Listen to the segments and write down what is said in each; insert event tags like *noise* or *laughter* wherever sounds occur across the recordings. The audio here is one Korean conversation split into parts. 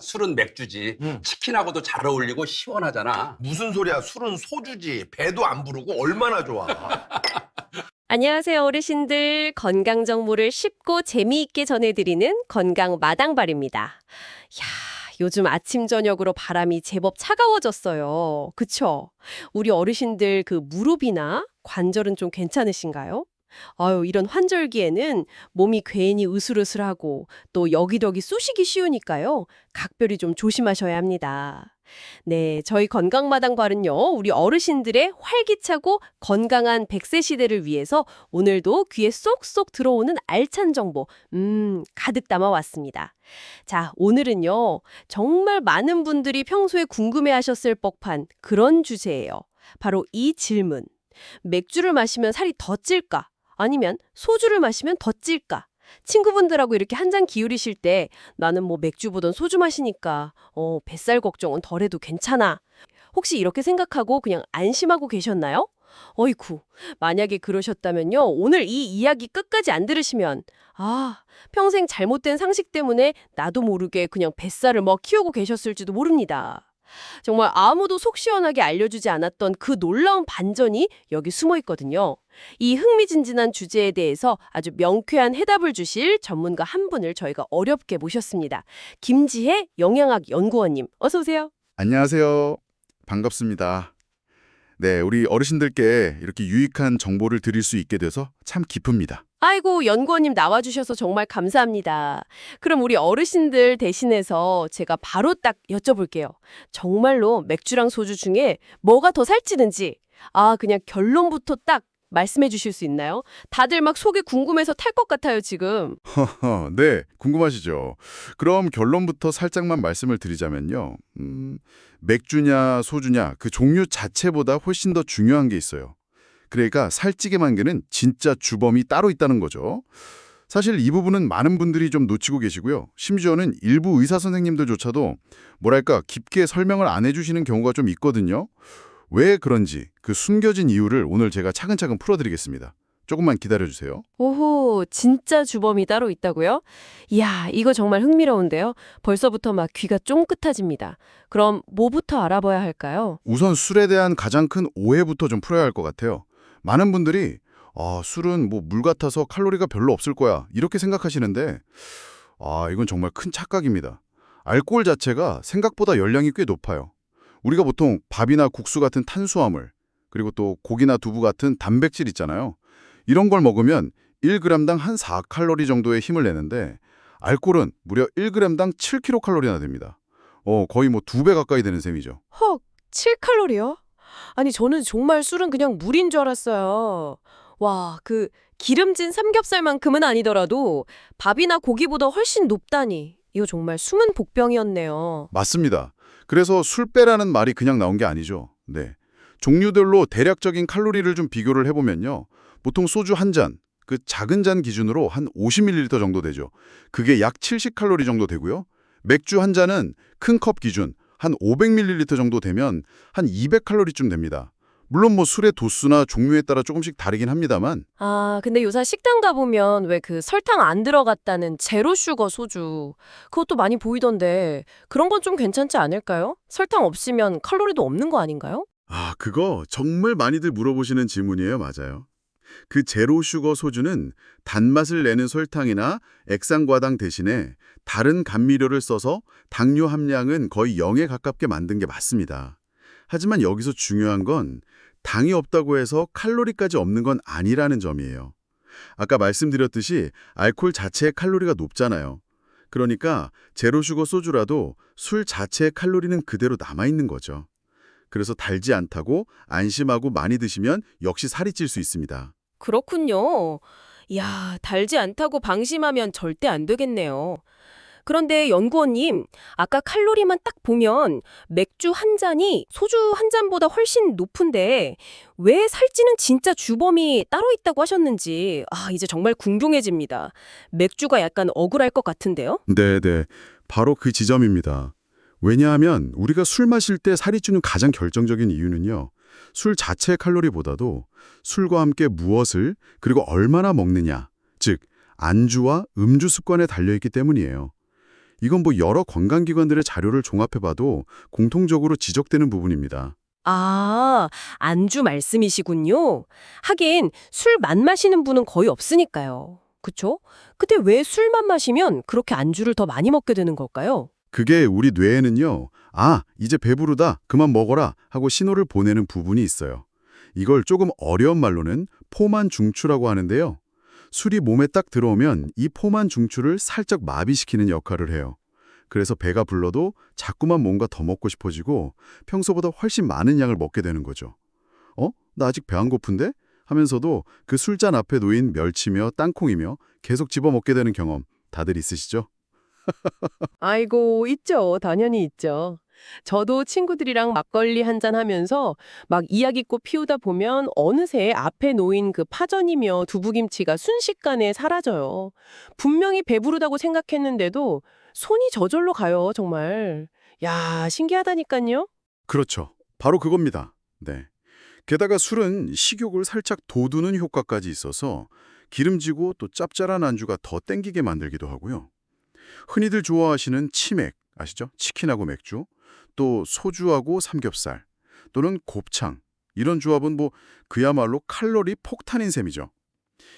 술은 맥주지. 음. 치킨하고도 잘 어울리고 시원하잖아. 무슨 소리야? 술은 소주지. 배도 안 부르고 얼마나 좋아. *laughs* 안녕하세요, 어르신들. 건강 정보를 쉽고 재미있게 전해드리는 건강 마당발입니다. 야, 요즘 아침 저녁으로 바람이 제법 차가워졌어요. 그쵸? 우리 어르신들 그 무릎이나 관절은 좀 괜찮으신가요? 아유, 이런 환절기에는 몸이 괜히 으슬으슬하고 또 여기저기 쑤시기 쉬우니까요. 각별히 좀 조심하셔야 합니다. 네, 저희 건강마당발은요, 우리 어르신들의 활기차고 건강한 100세 시대를 위해서 오늘도 귀에 쏙쏙 들어오는 알찬 정보, 음, 가득 담아왔습니다. 자, 오늘은요, 정말 많은 분들이 평소에 궁금해 하셨을 법한 그런 주제예요. 바로 이 질문. 맥주를 마시면 살이 더 찔까? 아니면 소주를 마시면 더 찔까? 친구분들하고 이렇게 한 잔 기울이실 때 나는 뭐 맥주보단 소주 마시니까 어, 뱃살 걱정은 덜해도 괜찮아. 혹시 이렇게 생각하고 그냥 안심하고 계셨나요? 어이쿠, 만약에 그러셨다면요. 오늘 이 이야기 끝까지 안 들으시면 아, 평생 잘못된 상식 때문에 나도 모르게 그냥 뱃살을 뭐 키우고 계셨을지도 모릅니다. 정말 아무도 속 시원하게 알려주지 않았던 그 놀라운 반전이 여기 숨어 있거든요. 이 흥미진진한 주제에 대해서 아주 명쾌한 해답을 주실 전문가 한 분을 저희가 어렵게 모셨습니다. 김지혜 영양학 연구원님, 어서 오세요. 안녕하세요. 반갑습니다. 네, 우리 어르신들께 이렇게 유익한 정보를 드릴 수 있게 돼서 참 기쁩니다. 아이고, 연구원님 나와주셔서 정말 감사합니다. 그럼 우리 어르신들 대신해서 제가 바로 딱 여쭤볼게요. 정말로 맥주랑 소주 중에 뭐가 더 살찌는지, 아, 그냥 결론부터 딱 말씀해 주실 수 있나요? 다들 막 속이 궁금해서 탈 것 같아요, 지금. 네, 궁금하시죠? 그럼 결론부터 살짝만 말씀을 드리자면요. 음, 맥주냐 소주냐 그 종류 자체보다 훨씬 더 중요한 게 있어요. 그러니까 살찌게 만드는 진짜 주범이 따로 있다는 거죠. 사실 이 부분은 많은 분들이 좀 놓치고 계시고요. 심지어는 일부 의사 선생님들조차도 뭐랄까 깊게 설명을 안 해주시는 경우가 좀 있거든요. 왜 그런지 그 숨겨진 이유를 오늘 제가 차근차근 풀어드리겠습니다. 조금만 기다려주세요. 오호, 진짜 주범이 따로 있다고요? 이야, 이거 정말 흥미로운데요. 벌써부터 막 귀가 쫑긋해집니다. 그럼 뭐부터 알아봐야 할까요? 우선 술에 대한 가장 큰 오해부터 좀 풀어야 할 것 같아요. 많은 분들이 아, 술은 뭐 물 같아서 칼로리가 별로 없을 거야 이렇게 생각하시는데 아, 이건 정말 큰 착각입니다. 알코올 자체가 생각보다 열량이 꽤 높아요. 우리가 보통 밥이나 국수 같은 탄수화물 그리고 또 고기나 두부 같은 단백질 있잖아요. 이런 걸 먹으면 1g당 한 4칼로리 정도의 힘을 내는데 알코올은 무려 1g당 7kcal나 됩니다. 어, 거의 뭐 두 배 가까이 되는 셈이죠. 헉, 7칼로리요? 아니, 저는 정말 술은 그냥 물인 줄 알았어요. 와, 그 기름진 삼겹살만큼은 아니더라도 밥이나 고기보다 훨씬 높다니. 이거 정말 숨은 복병이었네요. 맞습니다. 그래서 술 빼라는 말이 그냥 나온 게 아니죠. 네. 종류별로 대략적인 칼로리를 좀 비교를 해보면요. 보통 소주 한 잔, 그 작은 잔 기준으로 한 50ml 정도 되죠. 그게 약 70칼로리 정도 되고요. 맥주 한 잔은 큰 컵 기준 한 500ml 정도 되면 한 200칼로리쯤 됩니다. 물론 뭐 술의 도수나 종류에 따라 조금씩 다르긴 합니다만 아, 근데 요새 식당 가보면 왜 그 설탕 안 들어갔다는 제로 슈거 소주 그것도 많이 보이던데 그런 건 좀 괜찮지 않을까요? 설탕 없으면 칼로리도 없는 거 아닌가요? 아, 그거 정말 많이들 물어보시는 질문이에요. 맞아요. 그 제로 슈거 소주는 단맛을 내는 설탕이나 액상과당 대신에 다른 감미료를 써서 당류 함량은 거의 0에 가깝게 만든 게 맞습니다. 하지만 여기서 중요한 건 당이 없다고 해서 칼로리까지 없는 건 아니라는 점이에요. 아까 말씀드렸듯이 알코올 자체의 칼로리가 높잖아요. 그러니까 제로 슈거 소주라도 술 자체의 칼로리는 그대로 남아있는 거죠. 그래서 달지 않다고 안심하고 많이 드시면 역시 살이 찔 수 있습니다. 그렇군요. 이야, 달지 않다고 방심하면 절대 안 되겠네요. 그런데 연구원님, 아까 칼로리만 딱 보면 맥주 한 잔이 소주 한 잔보다 훨씬 높은데 왜 살찌는 진짜 주범이 따로 있다고 하셨는지 아, 이제 정말 궁금해집니다. 맥주가 약간 억울할 것 같은데요? 네네. 바로 그 지점입니다. 왜냐하면 우리가 술 마실 때 살이 찌는 가장 결정적인 이유는요. 술 자체의 칼로리보다도 술과 함께 무엇을 그리고 얼마나 먹느냐, 즉 안주와 음주 습관에 달려있기 때문이에요. 이건 뭐 여러 건강기관들의 자료를 종합해봐도 공통적으로 지적되는 부분입니다. 아, 안주 말씀이시군요. 하긴 술맛 마시는 분은 거의 없으니까요. 그쵸? 근데 왜 술만 마시면 그렇게 안주를 더 많이 먹게 되는 걸까요? 그게 우리 뇌에는요, 아, 이제 배부르다, 그만 먹어라 하고 신호를 보내는 부분이 있어요. 이걸 조금 어려운 말로는 포만 중추라고 하는데요. 술이 몸에 딱 들어오면 이 포만 중추를 살짝 마비시키는 역할을 해요. 그래서 배가 불러도 자꾸만 뭔가 더 먹고 싶어지고 평소보다 훨씬 많은 양을 먹게 되는 거죠. 어? 나 아직 배 안 고픈데? 하면서도 그 술잔 앞에 놓인 멸치며 땅콩이며 계속 집어먹게 되는 경험 다들 있으시죠? *laughs* 아이고, 있죠. 당연히 있죠. 저도 친구들이랑 막걸리 한잔 하면서 막 이야기꽃 피우다 보면 어느새 앞에 놓인 그 파전이며 두부김치가 순식간에 사라져요. 분명히 배부르다고 생각했는데도 손이 저절로 가요, 정말. 야, 신기하다니까요. 그렇죠. 바로 그겁니다. 네. 게다가 술은 식욕을 살짝 돋우는 효과까지 있어서 기름지고 또 짭짤한 안주가 더 땡기게 만들기도 하고요. 흔히들 좋아하시는 치맥, 아시죠? 치킨하고 맥주, 또 소주하고 삼겹살, 또는 곱창, 이런 조합은 뭐 그야말로 칼로리 폭탄인 셈이죠.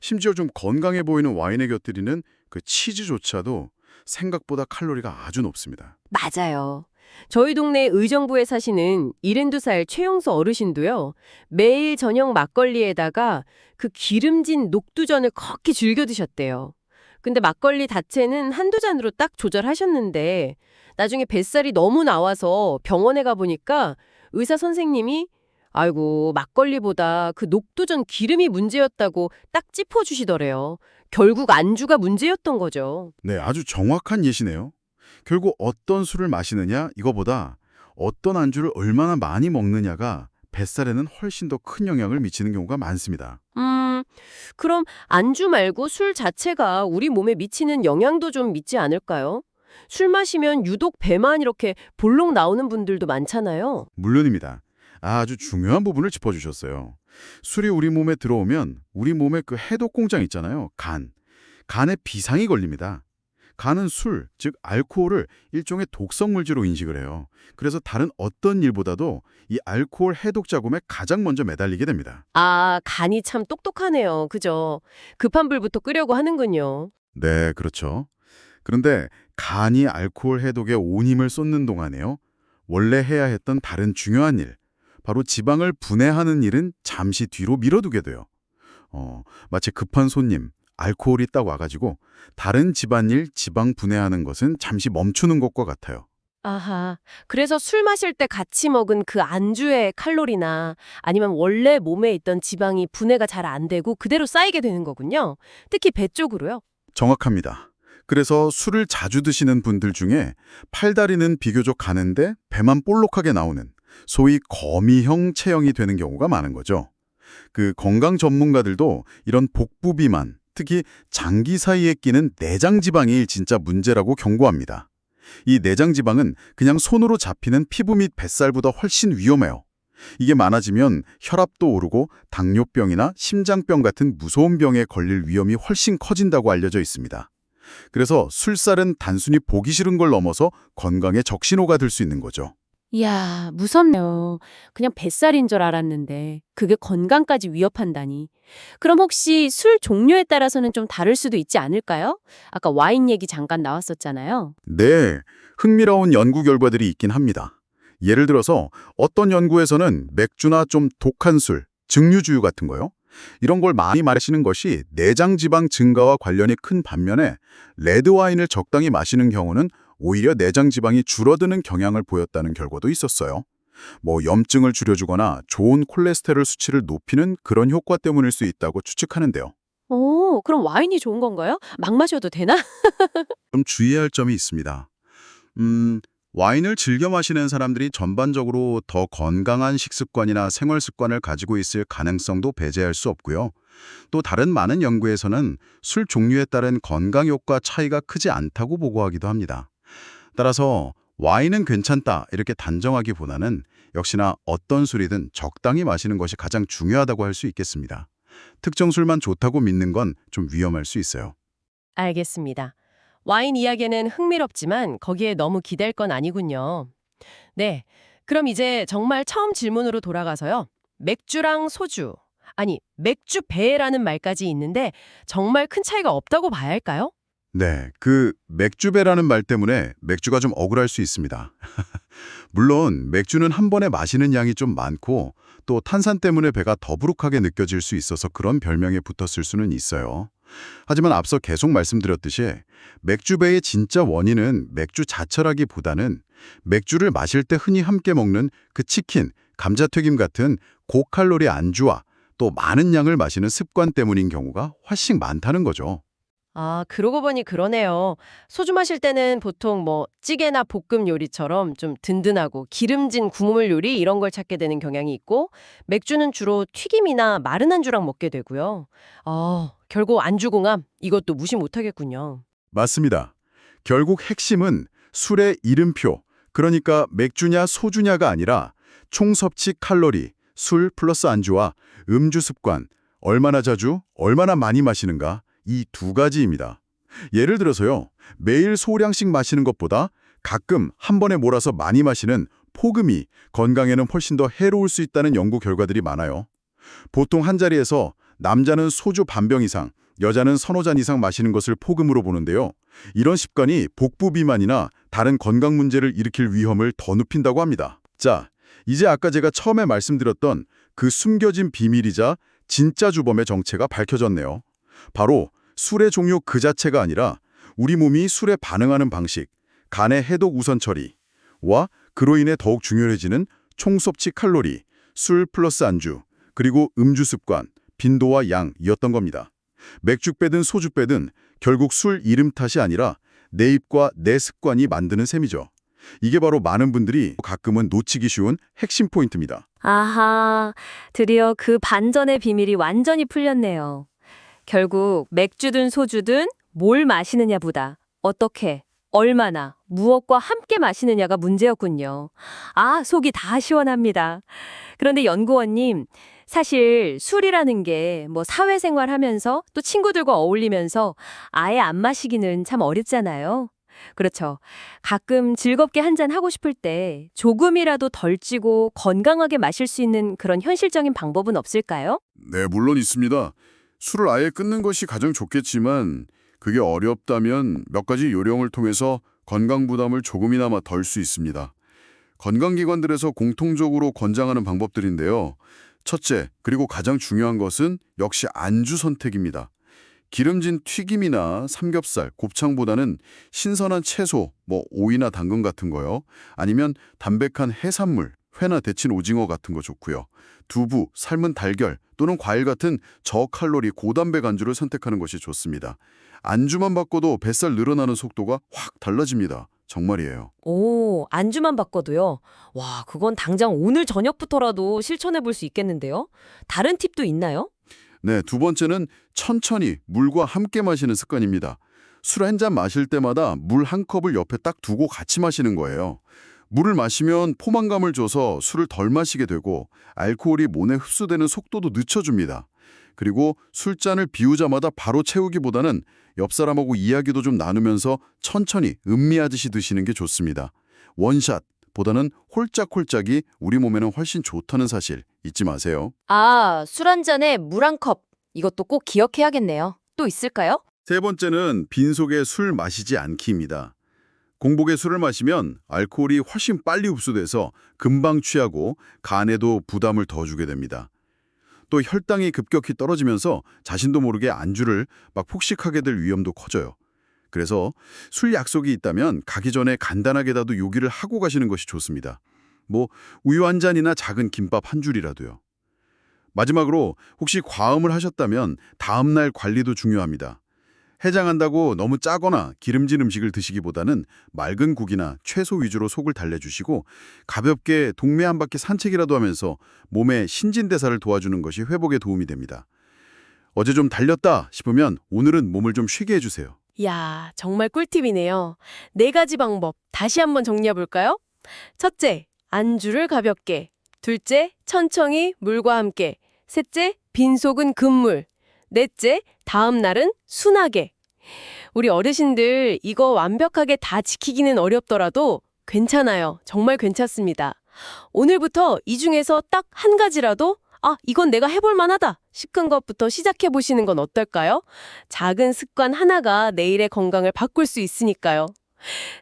심지어 좀 건강해 보이는 와인에 곁들이는 그 치즈조차도 생각보다 칼로리가 아주 높습니다. 맞아요. 저희 동네 의정부에 사시는 72살 최용수 어르신도요. 매일 저녁 막걸리에다가 그 기름진 녹두전을 그렇게 즐겨 드셨대요. 근데 막걸리 자체는 한두 잔으로 딱 조절하셨는데 나중에 뱃살이 너무 나와서 병원에 가보니까 의사 선생님이 아이고 막걸리보다 그 녹두전 기름이 문제였다고 딱 짚어주시더래요. 결국 안주가 문제였던 거죠. 네, 아주 정확한 예시네요. 결국 어떤 술을 마시느냐 이거보다 어떤 안주를 얼마나 많이 먹느냐가 뱃살에는 훨씬 더 큰 영향을 미치는 경우가 많습니다. 음, 그럼 안주 말고 술 자체가 우리 몸에 미치는 영향도 좀 믿지 않을까요? 술 마시면 유독 배만 이렇게 볼록 나오는 분들도 많잖아요. 물론입니다. 아주 중요한 부분을 짚어주셨어요. 술이 우리 몸에 들어오면 우리 몸에 그 해독 공장 있잖아요. 간. 간에 비상이 걸립니다. 간은 술, 즉 알코올을 일종의 독성 물질로 인식을 해요. 그래서 다른 어떤 일보다도 이 알코올 해독 자금에 가장 먼저 매달리게 됩니다. 아, 간이 참 똑똑하네요. 그죠? 급한 불부터 끄려고 하는군요. 네, 그렇죠. 그런데 간이 알코올 해독에 온 힘을 쏟는 동안에요. 원래 해야 했던 다른 중요한 일, 바로 지방을 분해하는 일은 잠시 뒤로 미뤄두게 돼요. 어, 마치 급한 손님, 알코올이 딱 와가지고 다른 집안일 지방 분해하는 것은 잠시 멈추는 것과 같아요. 아하. 그래서 술 마실 때 같이 먹은 그 안주의 칼로리나 아니면 원래 몸에 있던 지방이 분해가 잘 안 되고 그대로 쌓이게 되는 거군요. 특히 배 쪽으로요. 정확합니다. 그래서 술을 자주 드시는 분들 중에 팔다리는 비교적 가는데 배만 볼록하게 나오는 소위 거미형 체형이 되는 경우가 많은 거죠. 그 건강 전문가들도 이런 복부 비만, 특히 장기 사이에 끼는 내장 지방이 진짜 문제라고 경고합니다. 이 내장 지방은 그냥 손으로 잡히는 피부 및 뱃살보다 훨씬 위험해요. 이게 많아지면 혈압도 오르고 당뇨병이나 심장병 같은 무서운 병에 걸릴 위험이 훨씬 커진다고 알려져 있습니다. 그래서 술살은 단순히 보기 싫은 걸 넘어서 건강에 적신호가 될 수 있는 거죠. 이야, 무섭네요. 그냥 뱃살인 줄 알았는데 그게 건강까지 위협한다니. 그럼 혹시 술 종류에 따라서는 좀 다를 수도 있지 않을까요? 아까 와인 얘기 잠깐 나왔었잖아요. 네, 흥미로운 연구 결과들이 있긴 합니다. 예를 들어서 어떤 연구에서는 맥주나 좀 독한 술, 증류주유 같은 거요. 이런 걸 많이 마시는 것이 내장 지방 증가와 관련이 큰 반면에 레드 와인을 적당히 마시는 경우는 오히려 내장 지방이 줄어드는 경향을 보였다는 결과도 있었어요. 뭐 염증을 줄여주거나 좋은 콜레스테롤 수치를 높이는 그런 효과 때문일 수 있다고 추측하는데요. 오, 그럼 와인이 좋은 건가요? 막 마셔도 되나? *laughs* 좀 주의해야 할 점이 있습니다. 음, 와인을 즐겨 마시는 사람들이 전반적으로 더 건강한 식습관이나 생활 습관을 가지고 있을 가능성도 배제할 수 없고요. 또 다른 많은 연구에서는 술 종류에 따른 건강 효과 차이가 크지 않다고 보고하기도 합니다. 따라서 와인은 괜찮다 이렇게 단정하기보다는 역시나 어떤 술이든 적당히 마시는 것이 가장 중요하다고 할 수 있겠습니다. 특정 술만 좋다고 믿는 건 좀 위험할 수 있어요. 알겠습니다. 와인 이야기는 흥미롭지만 거기에 너무 기댈 건 아니군요. 네. 그럼 이제 정말 처음 질문으로 돌아가서요. 맥주랑 소주, 아니, 맥주 배라는 말까지 있는데 정말 큰 차이가 없다고 봐야 할까요? 네, 그 맥주배라는 말 때문에 맥주가 좀 억울할 수 있습니다. *laughs* 물론 맥주는 한 번에 마시는 양이 좀 많고 또 탄산 때문에 배가 더부룩하게 느껴질 수 있어서 그런 별명에 붙었을 수는 있어요. 하지만 앞서 계속 말씀드렸듯이 맥주배의 진짜 원인은 맥주 자체라기보다는 맥주를 마실 때 흔히 함께 먹는 그 치킨, 감자튀김 같은 고칼로리 안주와 또 많은 양을 마시는 습관 때문인 경우가 훨씬 많다는 거죠. 아, 그러고 보니 그러네요. 소주 마실 때는 보통 뭐 찌개나 볶음 요리처럼 좀 든든하고 기름진 국물 요리 이런 걸 찾게 되는 경향이 있고 맥주는 주로 튀김이나 마른 안주랑 먹게 되고요. 어, 결국 안주궁합 이것도 무시 못하겠군요. 맞습니다. 결국 핵심은 술의 이름표, 그러니까 맥주냐 소주냐가 아니라 총 섭취 칼로리, 술 플러스 안주와 음주 습관, 얼마나 자주, 얼마나 많이 마시는가 이 두 가지입니다. 예를 들어서요. 매일 소량씩 마시는 것보다 가끔 한 번에 몰아서 많이 마시는 포금이 건강에는 훨씬 더 해로울 수 있다는 연구 결과들이 많아요. 보통 한 자리에서 남자는 소주 반병 이상, 여자는 서너 잔 이상 마시는 것을 포금으로 보는데요. 이런 습관이 복부 비만이나 다른 건강 문제를 일으킬 위험을 더 높인다고 합니다. 자, 이제 아까 제가 처음에 말씀드렸던 그 숨겨진 비밀이자 진짜 주범의 정체가 밝혀졌네요. 바로 술의 종류 그 자체가 아니라 우리 몸이 술에 반응하는 방식, 간의 해독 우선 처리와 그로 인해 더욱 중요해지는 총 섭취 칼로리, 술 플러스 안주, 그리고 음주 습관, 빈도와 양이었던 겁니다. 맥주 빼든 소주 빼든 결국 술 이름 탓이 아니라 내 입과 내 습관이 만드는 셈이죠. 이게 바로 많은 분들이 가끔은 놓치기 쉬운 핵심 포인트입니다. 아하, 드디어 그 반전의 비밀이 완전히 풀렸네요. 결국 맥주든 소주든 뭘 마시느냐보다 어떻게, 얼마나, 무엇과 함께 마시느냐가 문제였군요. 아, 속이 다 시원합니다. 그런데 연구원님, 사실 술이라는 게 뭐 사회생활 하면서 또 친구들과 어울리면서 아예 안 마시기는 참 어렵잖아요. 그렇죠. 가끔 즐겁게 한 잔 하고 싶을 때 조금이라도 덜 찌고 건강하게 마실 수 있는 그런 현실적인 방법은 없을까요? 네, 물론 있습니다. 술을 아예 끊는 것이 가장 좋겠지만 그게 어렵다면 몇 가지 요령을 통해서 건강 부담을 조금이나마 덜 수 있습니다. 건강기관들에서 공통적으로 권장하는 방법들인데요. 첫째, 그리고 가장 중요한 것은 역시 안주 선택입니다. 기름진 튀김이나 삼겹살, 곱창보다는 신선한 채소, 뭐 오이나 당근 같은 거요. 아니면 담백한 해산물, 회나 데친 오징어 같은 거 좋고요. 두부, 삶은 달걀 또는 과일 같은 저칼로리 고단백 안주를 선택하는 것이 좋습니다. 안주만 바꿔도 뱃살 늘어나는 속도가 확 달라집니다. 정말이에요. 오, 안주만 바꿔도요. 와, 그건 당장 오늘 저녁부터라도 실천해 볼 수 있겠는데요. 다른 팁도 있나요? 네, 두 번째는 천천히 물과 함께 마시는 습관입니다. 술 한 잔 마실 때마다 물 한 컵을 옆에 딱 두고 같이 마시는 거예요. 물을 마시면 포만감을 줘서 술을 덜 마시게 되고 알코올이 몸에 흡수되는 속도도 늦춰줍니다. 그리고 술잔을 비우자마자 바로 채우기보다는 옆 사람하고 이야기도 좀 나누면서 천천히 음미하듯이 드시는 게 좋습니다. 원샷 보다는 홀짝홀짝이 우리 몸에는 훨씬 좋다는 사실 잊지 마세요. 아, 술 한 잔에 물 한 컵. 이것도 꼭 기억해야겠네요. 또 있을까요? 세 번째는 빈속에 술 마시지 않기입니다. 공복에 술을 마시면 알코올이 훨씬 빨리 흡수돼서 금방 취하고 간에도 부담을 더 주게 됩니다. 또 혈당이 급격히 떨어지면서 자신도 모르게 안주를 막 폭식하게 될 위험도 커져요. 그래서 술 약속이 있다면 가기 전에 간단하게라도 요기를 하고 가시는 것이 좋습니다. 뭐 우유 한 잔이나 작은 김밥 한 줄이라도요. 마지막으로 혹시 과음을 하셨다면 다음날 관리도 중요합니다. 해장한다고 너무 짜거나 기름진 음식을 드시기보다는 맑은 국이나 채소 위주로 속을 달래주시고 가볍게 동네 한 바퀴 산책이라도 하면서 몸의 신진대사를 도와주는 것이 회복에 도움이 됩니다. 어제 좀 달렸다 싶으면 오늘은 몸을 좀 쉬게 해주세요. 야, 정말 꿀팁이네요. 네 가지 방법 다시 한번 정리해 볼까요? 첫째, 안주를 가볍게. 둘째, 천천히 물과 함께. 셋째, 빈속은 금물. 넷째, 다음 날은 순하게. 우리 어르신들 이거 완벽하게 다 지키기는 어렵더라도 괜찮아요. 정말 괜찮습니다. 오늘부터 이 중에서 딱 한 가지라도 아, 이건 내가 해볼 만하다 싶은 것부터 시작해 보시는 건 어떨까요? 작은 습관 하나가 내일의 건강을 바꿀 수 있으니까요.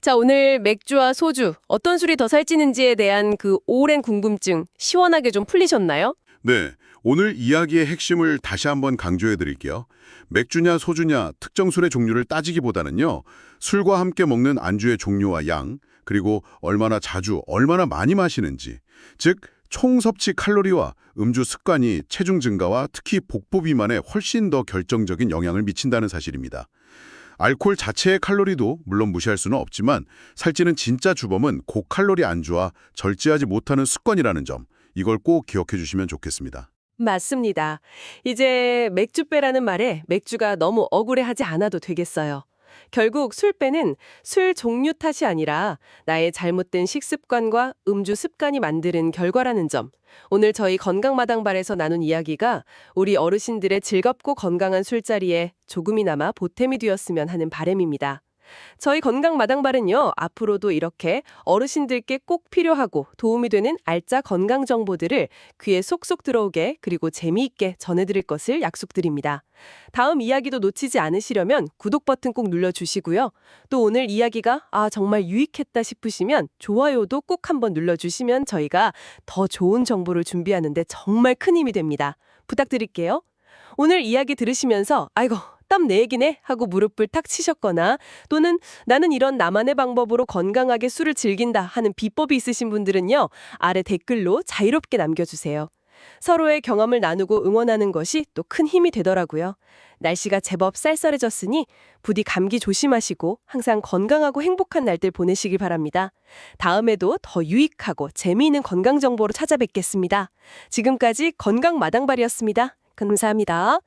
자, 오늘 맥주와 소주, 어떤 술이 더 살찌는지에 대한 그 오랜 궁금증 시원하게 좀 풀리셨나요? 네, 오늘 이야기의 핵심을 다시 한번 강조해 드릴게요. 맥주냐 소주냐 특정 술의 종류를 따지기보다는요. 술과 함께 먹는 안주의 종류와 양, 그리고 얼마나 자주, 얼마나 많이 마시는지, 즉 총 섭취 칼로리와 음주 습관이 체중 증가와 특히 복부 비만에 훨씬 더 결정적인 영향을 미친다는 사실입니다. 알코올 자체의 칼로리도 물론 무시할 수는 없지만 살찌는 진짜 주범은 고칼로리 안주와 절제하지 못하는 습관이라는 점, 이걸 꼭 기억해 주시면 좋겠습니다. 맞습니다. 이제 맥주빼라는 말에 맥주가 너무 억울해하지 않아도 되겠어요. 결국 술빼는 술 종류 탓이 아니라 나의 잘못된 식습관과 음주 습관이 만드는 결과라는 점. 오늘 저희 건강마당발에서 나눈 이야기가 우리 어르신들의 즐겁고 건강한 술자리에 조금이나마 보탬이 되었으면 하는 바람입니다. 저희 건강 마당발은요, 앞으로도 이렇게 어르신들께 꼭 필요하고 도움이 되는 알짜 건강 정보들을 귀에 쏙쏙 들어오게 그리고 재미있게 전해드릴 것을 약속드립니다. 다음 이야기도 놓치지 않으시려면 구독 버튼 꼭 눌러주시고요. 또 오늘 이야기가 아, 정말 유익했다 싶으시면 좋아요도 꼭 한번 눌러주시면 저희가 더 좋은 정보를 준비하는데 정말 큰 힘이 됩니다. 부탁드릴게요. 오늘 이야기 들으시면서 아이고 땀 내 얘기네 하고 무릎을 탁 치셨거나 또는 나는 이런 나만의 방법으로 건강하게 술을 즐긴다 하는 비법이 있으신 분들은요 아래 댓글로 자유롭게 남겨주세요. 서로의 경험을 나누고 응원하는 것이 또 큰 힘이 되더라고요. 날씨가 제법 쌀쌀해졌으니 부디 감기 조심하시고 항상 건강하고 행복한 날들 보내시길 바랍니다. 다음에도 더 유익하고 재미있는 건강 정보로 찾아뵙겠습니다. 지금까지 건강 마당발이었습니다. 감사합니다.